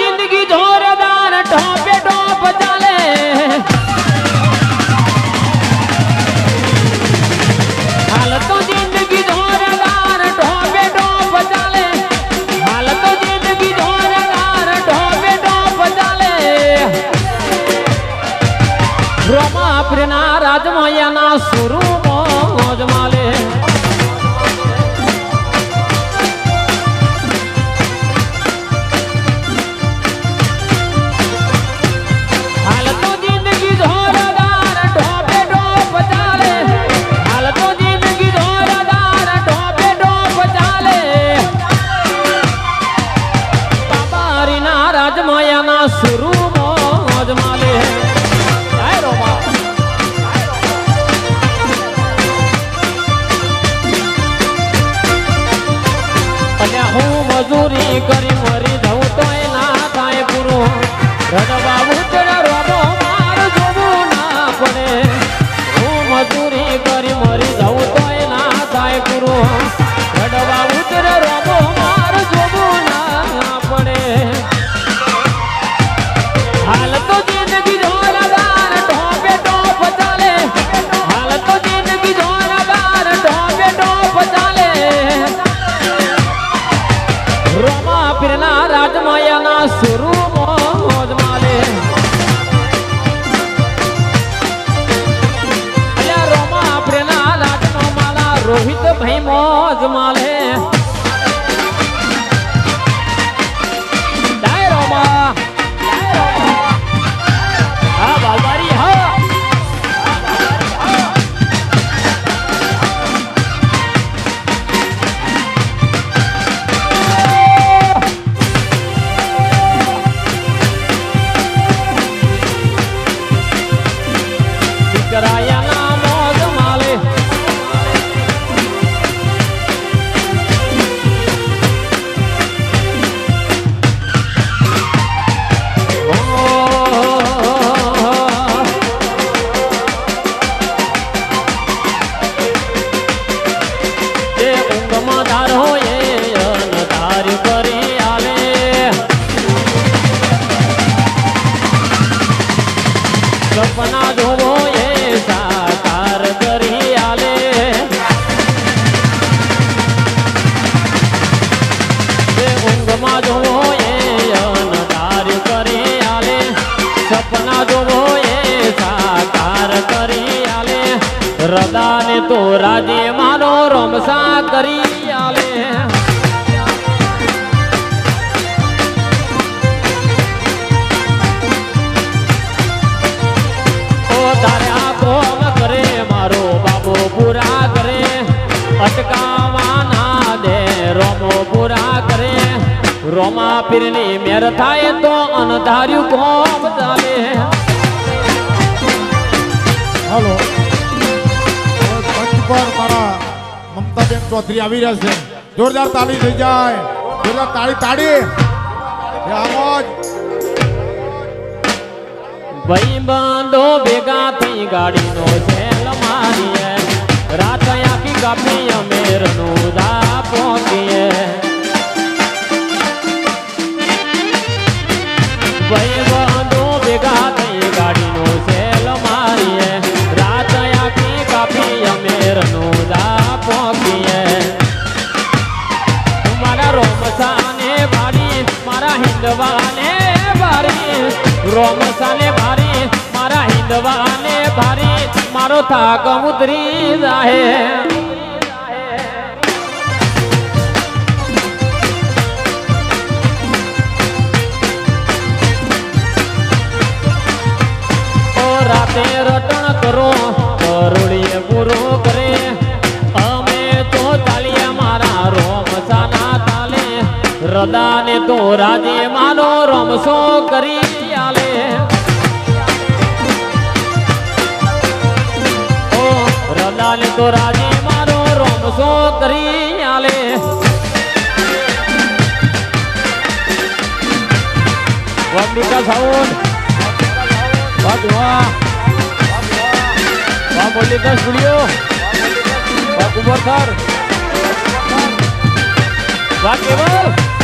जिंदगी जोरदार टोपे टोप चल મજૂરી કરી પીરની મેર થાય તો અનધાર્યું કોમ ચાલે. હલો. મમતાબેન ચૌધરી આવી રહ્યા છે. જોરદાર તાળી થઈ જાય. જોરદાર તાળી તાળી. આમોજ ભાઈ બાંધો ભેગા થઈ ગાડીનો જેલ મારીએ. રાત આખી કાપી અમેરનું દા પહોંચીએ મારા હિંદવાને ભારી રોમ સાલે ભારી, મારા હિંદવાને ભારી, મારો થાક ઉતરી જાહે. રાતે રટણ કરો કરોડીએ પૂરો રદાને તો રાજે માનો રમશો કરી આલે ઓ, રદાને તો રાજે માનો રમશો કરી આલે વંદિકા સાઉન વાહ વાહ મોલિકા સ્ટુડિયો. વાહ કુંવર.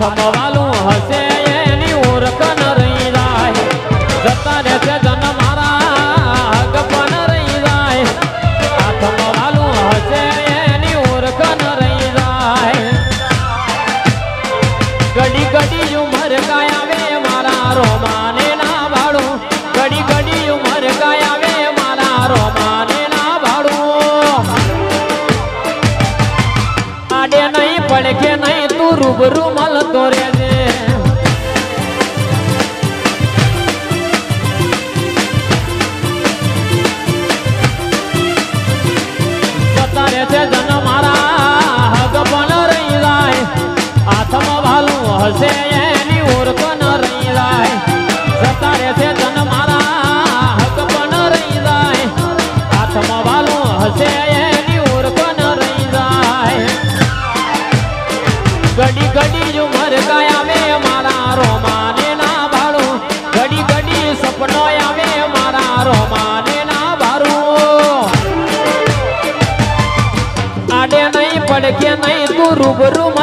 Come on. રૂબરૂ મળતો રહેજે છે જન મારા હગ પણ રહી જાય. હાથમાં ભાલું હશે Добру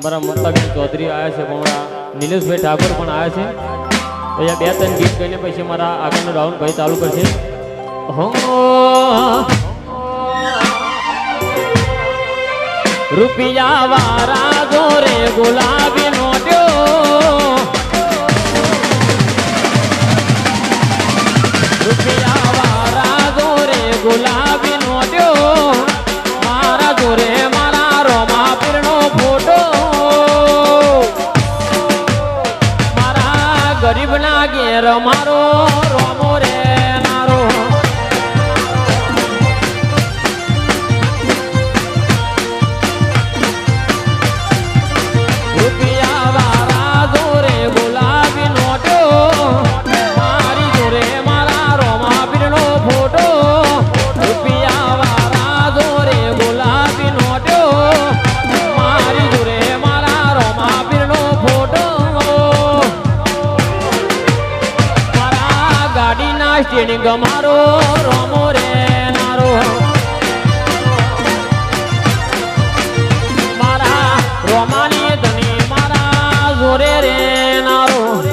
અમારા મમતાબેન ચૌધરી આવ્યા છે અમારા નિલેશભાઈ ઠાકોર પણ આવ્યા છે. અહીંયા બે ત્રણ ગીત કહીને પછી મારા આગળનો રાઉન્ડ ભાઈ ચાલુ કરશે. હો રૂપિયા વાળા રે ગુલાબી નોટ સ્ટેડિંગ મારો રમો રે નારો મારા રોમાની ધની મારા જોરે રે નારો.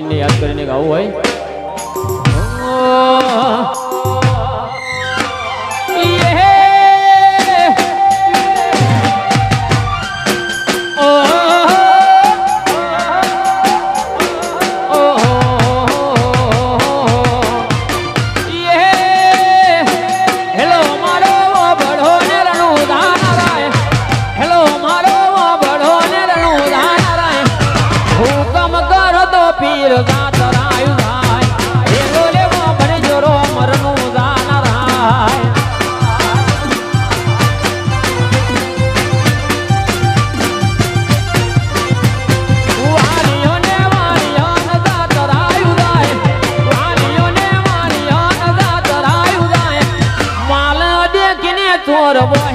આપીને યાદ કરી i'm boy.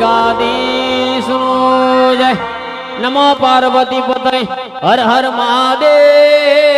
જગાદીશનો જય. નમો પાર્વતી પતય હર હર મહાદેવ.